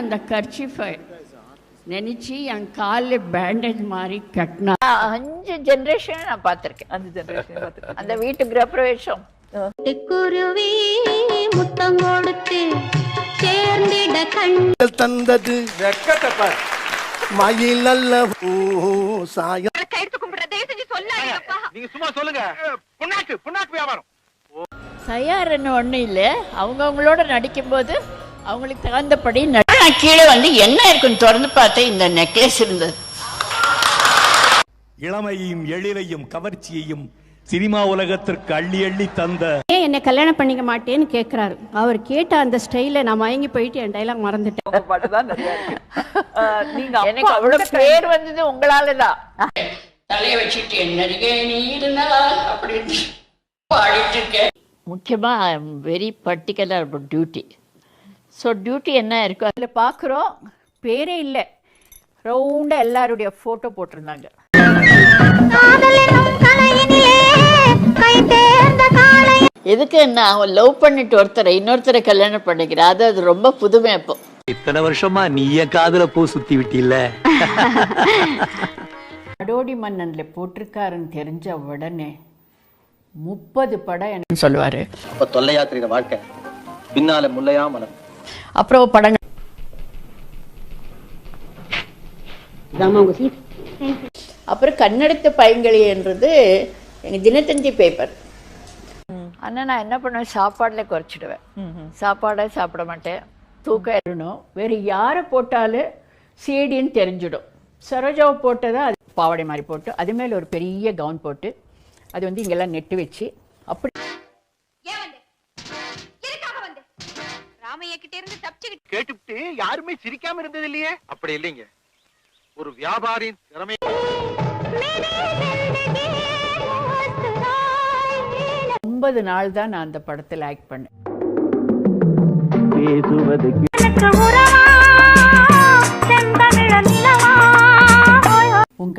அந்த கர்ச்சிஃபை நினச்சி என் காலில் பேண்டேஜ் மாதிரி கட்டினா. அஞ்சு ஜெனரேஷன் நான் பார்த்துருக்கேன். அஞ்சு ஜெனரேஷன் பார்த்துருக்கேன். அந்த வீட்டு கிரகப்பிரவேசம் குருவி முத்தம் கொடுத்து சேர்ந்திட கண். தந்தது. மயில் அல்ல. ஓ சாய நீங்க சும்மா சொல்லுங்க. புண்ணாக்கு தயார்னு ஒன்றும் இல்லை. அவங்கவுங்களோட நடிக்கும்போது அவங்களுக்கு தகுந்தபடி நான் கீழே வந்து என்ன இருக்குன்னு திறந்து பார்த்தேன் இந்த நெக்லஸ் இருந்தது. இளமையும் எழிலையும் கவர்ச்சியையும் சினிமா உலகத்திற்கு அள்ளி அள்ளி தந்த ஏன் என்னை கல்யாணம் பண்ணிக்க மாட்டேன்னு கேட்குறாரு அவர் கேட்ட அந்த ஸ்டைல நான் மயங்கி போயிட்டு என் டைலாக் மறந்துட்டேன். நீங்க எனக்கு அவ்வளவு பேர் வந்தது உங்களால தான் தலையை வச்சுட்டு நடிகை நீ இருந்தால் அப்படின்னு பாடிட்டு இருக்கேன். முக்கியமாக very particular about duty so duty என்ன இருக்கோ? அதில் பார்க்குறோம் பேரே இல்லை. ரவுண்டாக எல்லாருடைய ஃபோட்டோ போட்டிருந்தாங்க. எதுக்கு நான் லவ் பண்ணிட்டு ஒருத்தரை இன்னொருத்தரை கல்யாணம் பண்ணிக்கிறேன் அது அது ரொம்ப புதுமை அப்போ. இத்தனை வருஷமா நீய காதுல பூ சுத்தி விட்டில்ல? அடோடி மன்னனில் போட்டிருக்காருன்னு தெரிஞ்ச உடனே முப்பது படம் எனக்கு சொல்லுவார். அப்ப தொல்லையா தெரியுற வாழ்க்கை பின்னால முல்லையா மலர் அப்புறம் படங்கள் அப்புறம் கன்னடத்து பைங்களின்றது எங்கள் தினத்தந்தி பேப்பர் ஆனால் நான் என்ன பண்ணுவேன்? சாப்பாடில் குறைச்சிடுவேன். சாப்பாடே சாப்பிட மாட்டேன். தூக்கம் இருக்கணும் வேறு யாரை போட்டாலும் சீடின்னு தெரிஞ்சிடும். சரோஜாவை போட்டதா அது பாவாடை மாதிரி போட்டு அது மேலே ஒரு பெரிய கவுன் போட்டு அது வந்து இங்கெல்லாம் நெட்டு வச்சு அப்படி ஏன் வந்து? எதுக்காக வந்து? ராமையா கிட்ட இருந்து தப்பிச்சுக்கிட்டு கேட்டுவிட்டு யாருமே சிரிக்காம இருந்தது இல்லையே? அப்படி இல்லைங்க. ஒரு வியாபாரியின் திறமை ஒன்பது நாள் தான் நான் அந்த படத்தில் ஆக்ட் பண்ணேன். பேசுவது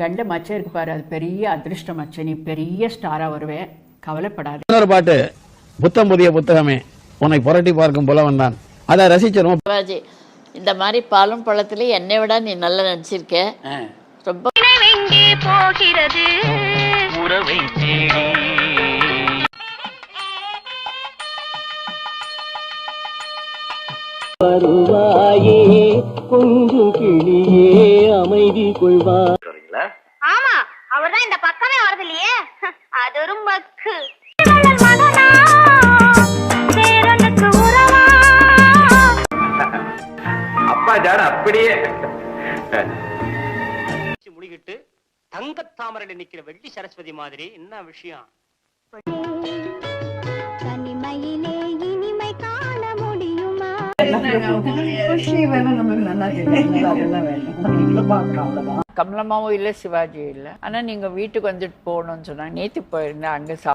கண்ட மச்சம் இருக்கு பாரு அது பெரிய அதிர்ஷ்ட மச்சம் நீ பெரிய ஸ்டாராக வருவேன் கவலைப்படாத. இன்னொரு பாட்டு புத்தம் புதிய புத்தகமே. உன்னை புரட்டி பார்க்கும் புலவன் தான். அதை ரசிச்ச ரொம்ப சிவாஜி இந்த மாதிரி பாலும் பழத்துலேயும் என்னை விட நீ நல்லா நடிச்சிருக்க. ரொம்ப போகிறது? உறவை தேடி. வருவாயே கொஞ்சம் கிளியே அமைதி கொள்வா அவர்தான் இந்த பக்கமே வரது இல்லையே அது ஒரு மக்கு. அப்பா ஜாட அப்படியே. முடிக்கிட்டு தங்க தாமரையில நிக்கிற வெள்ளி சரஸ்வதி மாதிரி என்ன விஷயம்? கமலமாவும் கமலம்மாவும் இல்லை சிவாஜியும் இல்லை. ஆனால் நீங்கள் வீட்டுக்கு வந்துட்டு போகணும்னு சொன்னாங்க. நேற்று போயிருந்தேன் அங்கே